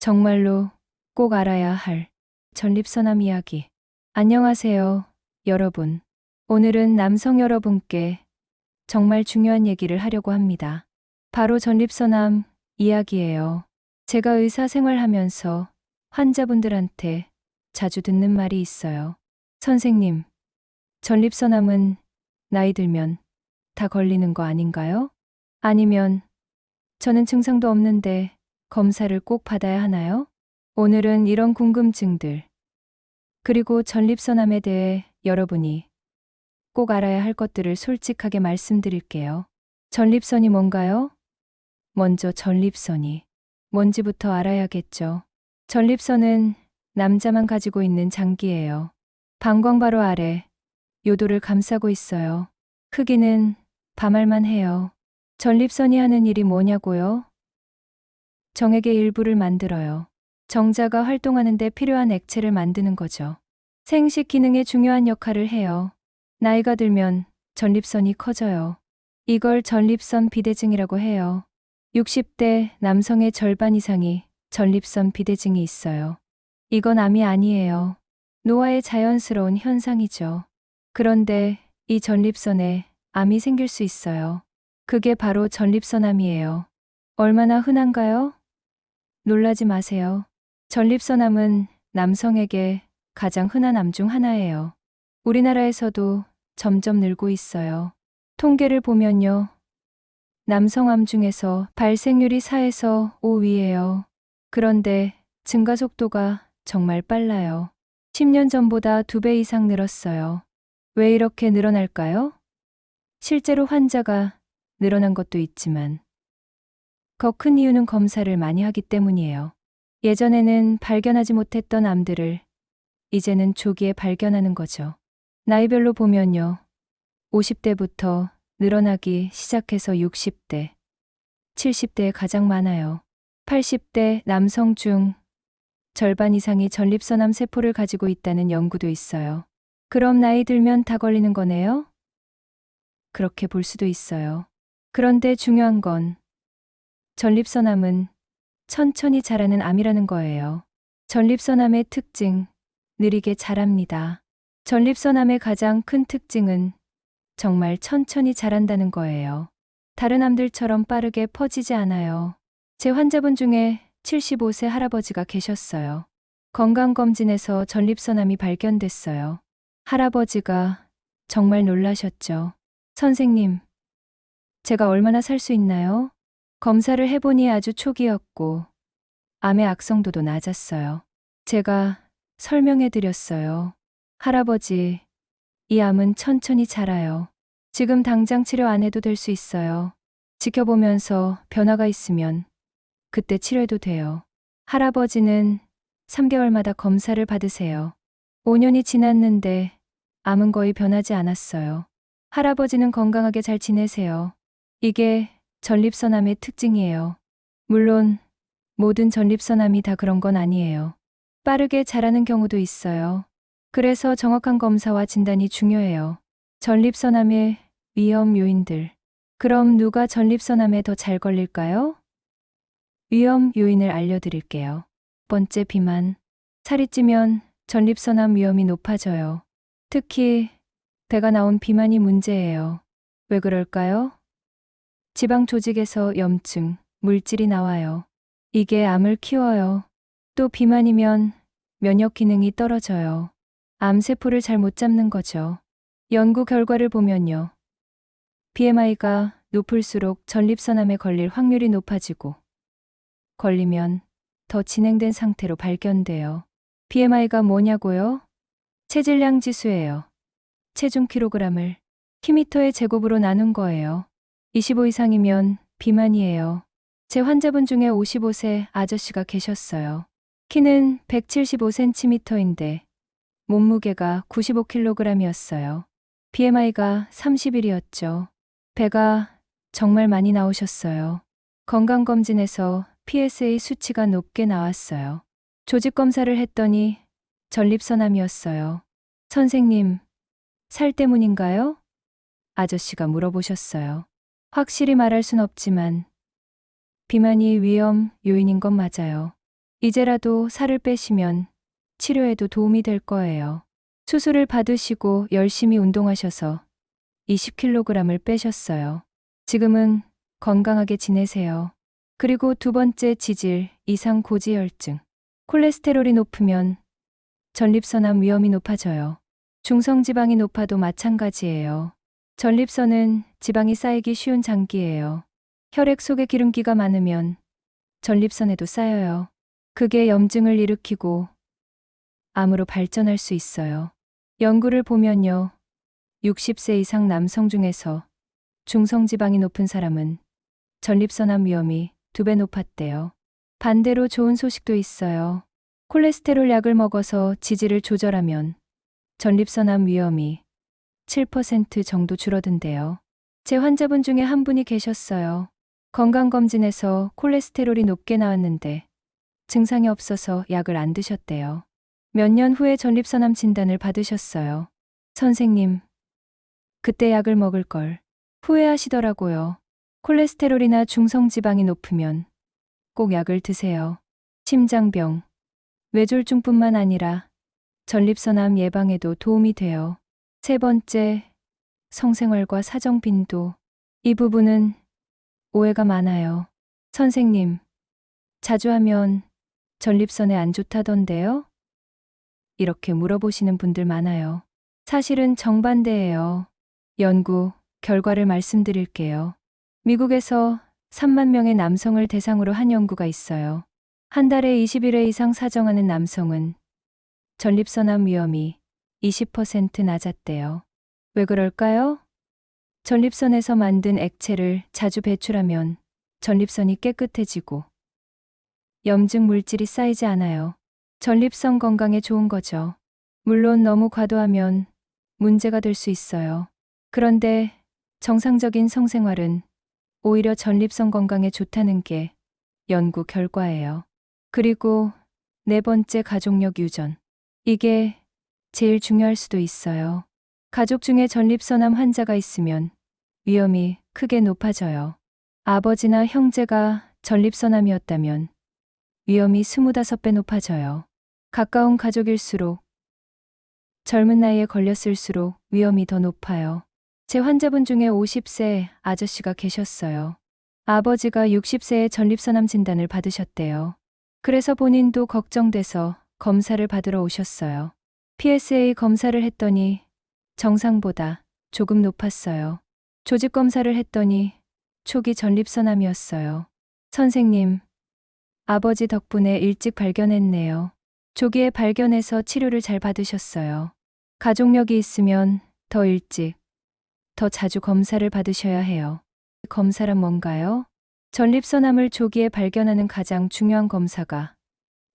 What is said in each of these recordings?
정말로 꼭 알아야 할 전립선암 이야기. 안녕하세요, 여러분. 오늘은 남성 여러분께 정말 중요한 얘기를 하려고 합니다. 바로 전립선암 이야기예요. 제가 의사 생활하면서 환자분들한테 자주 듣는 말이 있어요. 선생님, 전립선암은 나이 들면 다 걸리는 거 아닌가요? 아니면 저는 증상도 없는데 검사를 꼭 받아야 하나요? 오늘은 이런 궁금증들, 그리고 전립선암에 대해 여러분이 꼭 알아야 할 것들을 솔직하게 말씀드릴게요. 전립선이 뭔가요? 먼저 전립선이 뭔지부터 알아야겠죠. 전립선은 남자만 가지고 있는 장기예요. 방광 바로 아래 요도를 감싸고 있어요. 크기는 밤알만 해요. 전립선이 하는 일이 뭐냐고요? 정액의 일부를 만들어요. 정자가 활동하는데 필요한 액체를 만드는 거죠. 생식 기능에 중요한 역할을 해요. 나이가 들면 전립선이 커져요. 이걸 전립선 비대증이라고 해요. 60대 남성의 절반 이상이 전립선 비대증이 있어요. 이건 암이 아니에요. 노화의 자연스러운 현상이죠. 그런데 이 전립선에 암이 생길 수 있어요. 그게 바로 전립선암이에요. 얼마나 흔한가요? 놀라지 마세요. 전립선암은 남성에게 가장 흔한 암 중 하나예요. 우리나라에서도 점점 늘고 있어요. 통계를 보면요. 남성암 중에서 발생률이 4에서 5위예요. 그런데 증가 속도가 정말 빨라요. 10년 전보다 2배 이상 늘었어요. 왜 이렇게 늘어날까요? 실제로 환자가 늘어난 것도 있지만 더 큰 이유는 검사를 많이 하기 때문이에요. 예전에는 발견하지 못했던 암들을 이제는 조기에 발견하는 거죠. 나이별로 보면요. 50대부터 늘어나기 시작해서 60대, 70대에 가장 많아요. 80대 남성 중 절반 이상이 전립선암 세포를 가지고 있다는 연구도 있어요. 그럼 나이 들면 다 걸리는 거네요? 그렇게 볼 수도 있어요. 그런데 중요한 건 전립선암은 천천히 자라는 암이라는 거예요. 전립선암의 특징, 느리게 자랍니다. 전립선암의 가장 큰 특징은 정말 천천히 자란다는 거예요. 다른 암들처럼 빠르게 퍼지지 않아요. 제 환자분 중에 75세 할아버지가 계셨어요. 건강검진에서 전립선암이 발견됐어요. 할아버지가 정말 놀라셨죠. 선생님, 제가 얼마나 살 수 있나요? 검사를 해보니 아주 초기였고, 암의 악성도도 낮았어요. 제가 설명해 드렸어요. 할아버지, 이 암은 천천히 자라요. 지금 당장 치료 안 해도 될 수 있어요. 지켜보면서 변화가 있으면 그때 치료해도 돼요. 할아버지는 3개월마다 검사를 받으세요. 5년이 지났는데 암은 거의 변하지 않았어요. 할아버지는 건강하게 잘 지내세요. 이게 전립선암의 특징이에요. 물론 모든 전립선암이 다 그런 건 아니에요. 빠르게 자라는 경우도 있어요. 그래서 정확한 검사와 진단이 중요해요. 전립선암의 위험 요인들. 그럼 누가 전립선암에 더 잘 걸릴까요? 위험 요인을 알려드릴게요. 번째 비만. 살이 찌면 전립선암 위험이 높아져요. 특히 배가 나온 비만이 문제예요. 왜 그럴까요? 지방 조직에서 염증, 물질이 나와요. 이게 암을 키워요. 또 비만이면 면역 기능이 떨어져요. 암세포를 잘 못 잡는 거죠. 연구 결과를 보면요. BMI가 높을수록 전립선암에 걸릴 확률이 높아지고, 걸리면 더 진행된 상태로 발견돼요. BMI가 뭐냐고요? 체질량 지수예요. 체중 킬로그램을 키미터의 제곱으로 나눈 거예요. 25 이상이면 비만이에요. 제 환자분 중에 55세 아저씨가 계셨어요. 키는 175cm인데 몸무게가 95kg이었어요. BMI가 30일이었죠. 배가 정말 많이 나오셨어요. 건강검진에서 PSA 수치가 높게 나왔어요. 조직검사를 했더니 전립선암이었어요. 선생님, 살 때문인가요? 아저씨가 물어보셨어요. 확실히 말할 순 없지만 비만이 위험 요인인 건 맞아요. 이제라도 살을 빼시면 치료에도 도움이 될 거예요. 수술을 받으시고 열심히 운동하셔서 20kg을 빼셨어요. 지금은 건강하게 지내세요. 그리고 두 번째 지질, 이상 고지혈증. 콜레스테롤이 높으면 전립선암 위험이 높아져요. 중성지방이 높아도 마찬가지예요. 전립선은 지방이 쌓이기 쉬운 장기예요. 혈액 속에 기름기가 많으면 전립선에도 쌓여요. 그게 염증을 일으키고 암으로 발전할 수 있어요. 연구를 보면요. 60세 이상 남성 중에서 중성지방이 높은 사람은 전립선암 위험이 두 배 높았대요. 반대로 좋은 소식도 있어요. 콜레스테롤 약을 먹어서 지질을 조절하면 전립선암 위험이 7% 정도 줄어든대요. 제 환자분 중에 한 분이 계셨어요. 건강검진에서 콜레스테롤이 높게 나왔는데 증상이 없어서 약을 안 드셨대요. 몇 년 후에 전립선암 진단을 받으셨어요. 선생님, 그때 약을 먹을 걸 후회하시더라고요. 콜레스테롤이나 중성지방이 높으면 꼭 약을 드세요. 심장병, 뇌졸중뿐만 아니라 전립선암 예방에도 도움이 돼요. 세 번째, 성생활과 사정 빈도. 이 부분은 오해가 많아요. 선생님, 자주 하면 전립선에 안 좋다던데요? 이렇게 물어보시는 분들 많아요. 사실은 정반대예요. 연구, 결과를 말씀드릴게요. 미국에서 3만 명의 남성을 대상으로 한 연구가 있어요. 한 달에 21회 이상 사정하는 남성은 전립선암 위험이 20% 낮았대요. 왜 그럴까요? 전립선에서 만든 액체를 자주 배출하면 전립선이 깨끗해지고 염증 물질이 쌓이지 않아요. 전립선 건강에 좋은 거죠. 물론 너무 과도하면 문제가 될 수 있어요. 그런데 정상적인 성생활은 오히려 전립선 건강에 좋다는 게 연구 결과예요. 그리고 네 번째 가족력 유전. 이게 제일 중요할 수도 있어요. 가족 중에 전립선암 환자가 있으면 위험이 크게 높아져요. 아버지나 형제가 전립선암이었다면 위험이 25배 높아져요. 가까운 가족일수록 젊은 나이에 걸렸을수록 위험이 더 높아요. 제 환자분 중에 50세 아저씨가 계셨어요. 아버지가 60세에 전립선암 진단을 받으셨대요. 그래서 본인도 걱정돼서 검사를 받으러 오셨어요. PSA 검사를 했더니 정상보다 조금 높았어요. 조직 검사를 했더니 초기 전립선암이었어요. 선생님, 아버지 덕분에 일찍 발견했네요. 조기에 발견해서 치료를 잘 받으셨어요. 가족력이 있으면 더 일찍, 더 자주 검사를 받으셔야 해요. 검사란 뭔가요? 전립선암을 조기에 발견하는 가장 중요한 검사가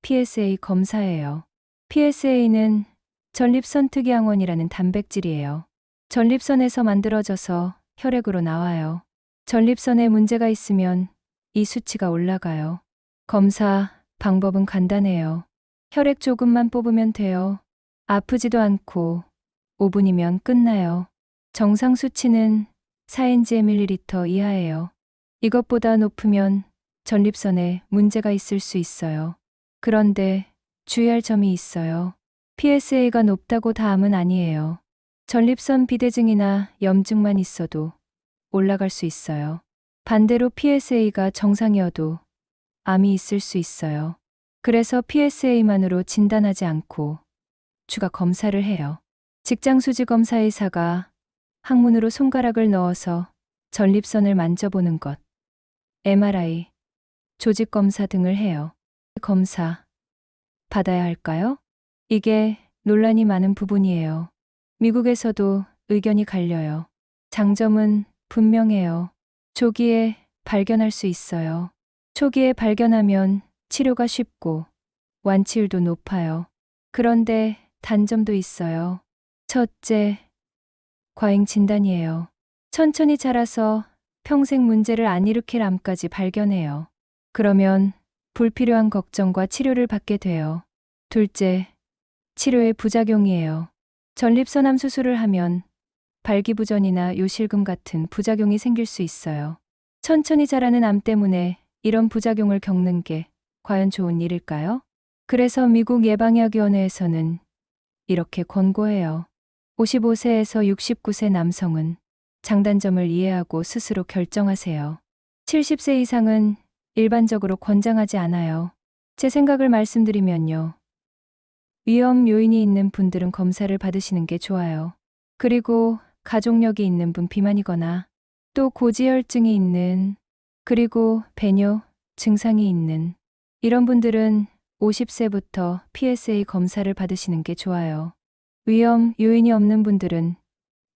PSA 검사예요. PSA는 전립선 특이항원이라는 단백질이에요. 전립선에서 만들어져서 혈액으로 나와요. 전립선에 문제가 있으면 이 수치가 올라가요. 검사 방법은 간단해요. 혈액 조금만 뽑으면 돼요. 아프지도 않고 5분이면 끝나요. 정상 수치는 4NG/ml 이하예요. 이것보다 높으면 전립선에 문제가 있을 수 있어요. 그런데 주의할 점이 있어요. PSA가 높다고 다음은 아니에요. 전립선 비대증이나 염증만 있어도 올라갈 수 있어요. 반대로 PSA가 정상이어도 암이 있을 수 있어요. 그래서 PSA만으로 진단하지 않고 추가 검사를 해요. 직장 수지 검사 의사가 항문으로 손가락을 넣어서 전립선을 만져보는 것, MRI, 조직 검사 등을 해요. 검사 받아야 할까요? 이게 논란이 많은 부분이에요. 미국에서도 의견이 갈려요. 장점은 분명해요. 조기에 발견할 수 있어요. 초기에 발견하면 치료가 쉽고 완치율도 높아요. 그런데 단점도 있어요. 첫째, 과잉 진단이에요. 천천히 자라서 평생 문제를 안 일으킬 암까지 발견해요. 그러면 불필요한 걱정과 치료를 받게 돼요. 둘째, 치료의 부작용이에요. 전립선암 수술을 하면 발기부전이나 요실금 같은 부작용이 생길 수 있어요. 천천히 자라는 암 때문에 이런 부작용을 겪는 게 과연 좋은 일일까요? 그래서 미국 예방약위원회에서는 이렇게 권고해요. 55세에서 69세 남성은 장단점을 이해하고 스스로 결정하세요. 70세 이상은 일반적으로 권장하지 않아요. 제 생각을 말씀드리면요. 위험 요인이 있는 분들은 검사를 받으시는 게 좋아요. 그리고 가족력이 있는 분 비만이거나 또 고지혈증이 있는 그리고 배뇨 증상이 있는 이런 분들은 50세부터 PSA 검사를 받으시는 게 좋아요. 위험 요인이 없는 분들은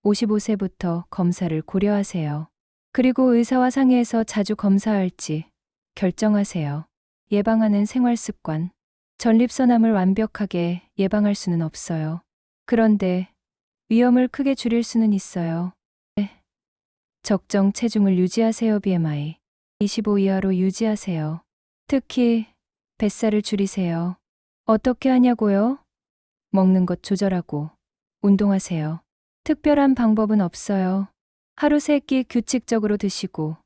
55세부터 검사를 고려하세요. 그리고 의사와 상의해서 자주 검사할지 결정하세요. 예방하는 생활 습관. 전립선암을 완벽하게 예방할 수는 없어요. 그런데 위험을 크게 줄일 수는 있어요. 네. 적정 체중을 유지하세요. BMI 25 이하로 유지하세요. 특히 뱃살을 줄이세요. 어떻게 하냐고요? 먹는 것 조절하고 운동하세요. 특별한 방법은 없어요. 하루 세 끼 규칙적으로 드시고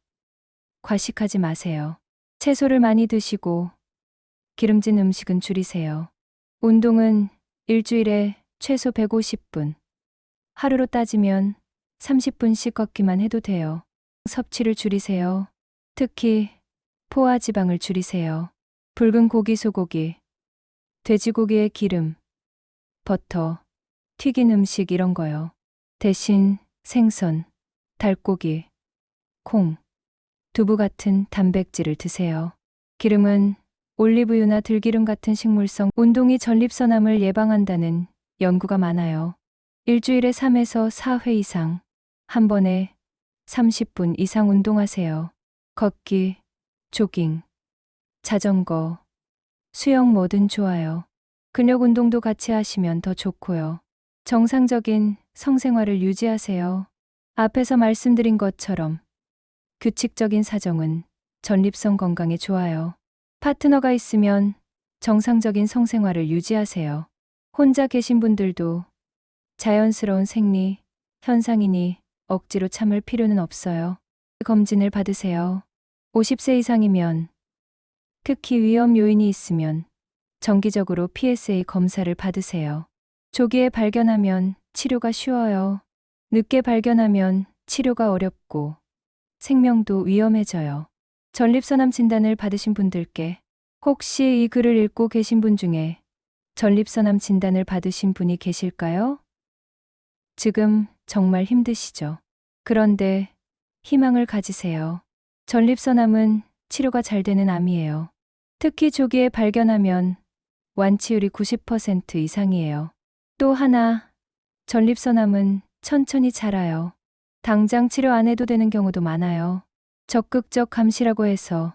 과식하지 마세요. 채소를 많이 드시고 기름진 음식은 줄이세요. 운동은 일주일에 최소 150분. 하루로 따지면 30분씩 걷기만 해도 돼요. 섭취를 줄이세요. 특히 포화 지방을 줄이세요. 붉은 고기, 소고기, 돼지고기의 기름, 버터, 튀긴 음식 이런 거요. 대신 생선, 달고기, 콩, 두부 같은 단백질을 드세요. 기름은 올리브유나 들기름 같은 식물성 운동이 전립선암을 예방한다는 연구가 많아요. 일주일에 3에서 4회 이상, 한 번에 30분 이상 운동하세요. 걷기, 조깅, 자전거, 수영 뭐든 좋아요. 근력 운동도 같이 하시면 더 좋고요. 정상적인 성생활을 유지하세요. 앞에서 말씀드린 것처럼 규칙적인 사정은 전립선 건강에 좋아요. 파트너가 있으면 정상적인 성생활을 유지하세요. 혼자 계신 분들도 자연스러운 생리, 현상이니 억지로 참을 필요는 없어요. 검진을 받으세요. 50세 이상이면 특히 위험 요인이 있으면 정기적으로 PSA 검사를 받으세요. 조기에 발견하면 치료가 쉬워요. 늦게 발견하면 치료가 어렵고 생명도 위험해져요. 전립선암 진단을 받으신 분들께 혹시 이 글을 읽고 계신 분 중에 전립선암 진단을 받으신 분이 계실까요? 지금 정말 힘드시죠? 그런데 희망을 가지세요. 전립선암은 치료가 잘 되는 암이에요. 특히 조기에 발견하면 완치율이 90% 이상이에요. 또 하나, 전립선암은 천천히 자라요. 당장 치료 안 해도 되는 경우도 많아요. 적극적 감시라고 해서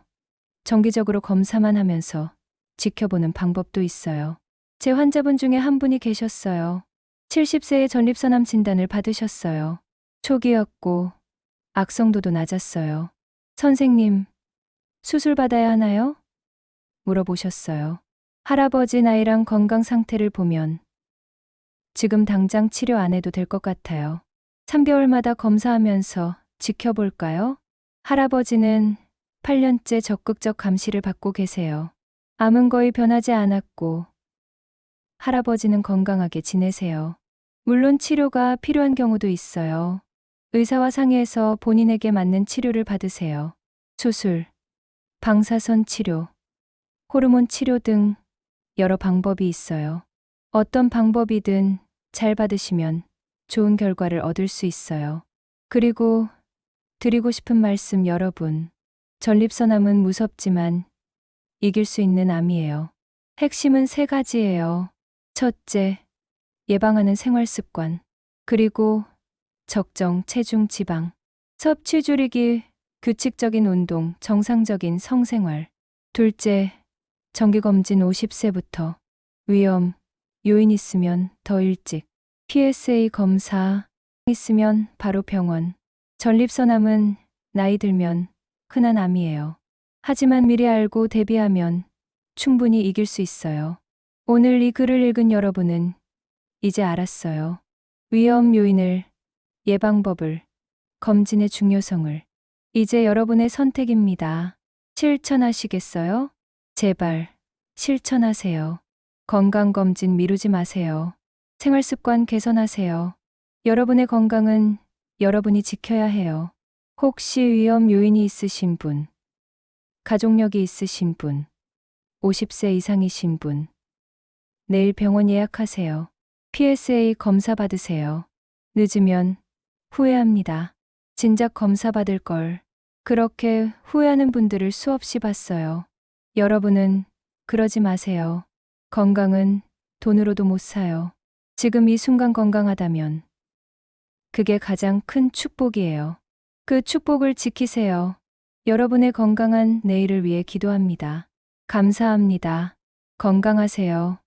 정기적으로 검사만 하면서 지켜보는 방법도 있어요. 제 환자분 중에 한 분이 계셨어요. 70세의 전립선암 진단을 받으셨어요. 초기였고 악성도도 낮았어요. 선생님, 수술 받아야 하나요? 물어보셨어요. 할아버지 나이랑 건강 상태를 보면 지금 당장 치료 안 해도 될 것 같아요. 3개월마다 검사하면서 지켜볼까요? 할아버지는 8년째 적극적 감시를 받고 계세요. 암은 거의 변하지 않았고 할아버지는 건강하게 지내세요. 물론 치료가 필요한 경우도 있어요. 의사와 상의해서 본인에게 맞는 치료를 받으세요. 수술, 방사선 치료, 호르몬 치료 등 여러 방법이 있어요. 어떤 방법이든 잘 받으시면 좋은 결과를 얻을 수 있어요. 그리고 드리고 싶은 말씀 여러분. 전립선암은 무섭지만 이길 수 있는 암이에요. 핵심은 세 가지예요. 첫째, 예방하는 생활 습관. 그리고 적정 체중 지방. 섭취 줄이기, 규칙적인 운동, 정상적인 성생활. 둘째, 정기검진 50세부터. 위험, 요인 있으면 더 일찍. PSA 검사 있으면 바로 병원. 전립선암은 나이 들면 흔한 암이에요. 하지만 미리 알고 대비하면 충분히 이길 수 있어요. 오늘 이 글을 읽은 여러분은 이제 알았어요. 위험 요인을, 예방법을, 검진의 중요성을. 이제 여러분의 선택입니다. 실천하시겠어요? 제발 실천하세요. 건강검진 미루지 마세요. 생활습관 개선하세요. 여러분의 건강은 여러분이 지켜야 해요. 혹시 위험 요인이 있으신 분, 가족력이 있으신 분, 50세 이상이신 분, 내일 병원 예약하세요. PSA 검사 받으세요. 늦으면 후회합니다. 진작 검사 받을 걸. 그렇게 후회하는 분들을 수없이 봤어요. 여러분은 그러지 마세요. 건강은 돈으로도 못 사요. 지금 이 순간 건강하다면 그게 가장 큰 축복이에요. 그 축복을 지키세요. 여러분의 건강한 내일을 위해 기도합니다. 감사합니다. 건강하세요.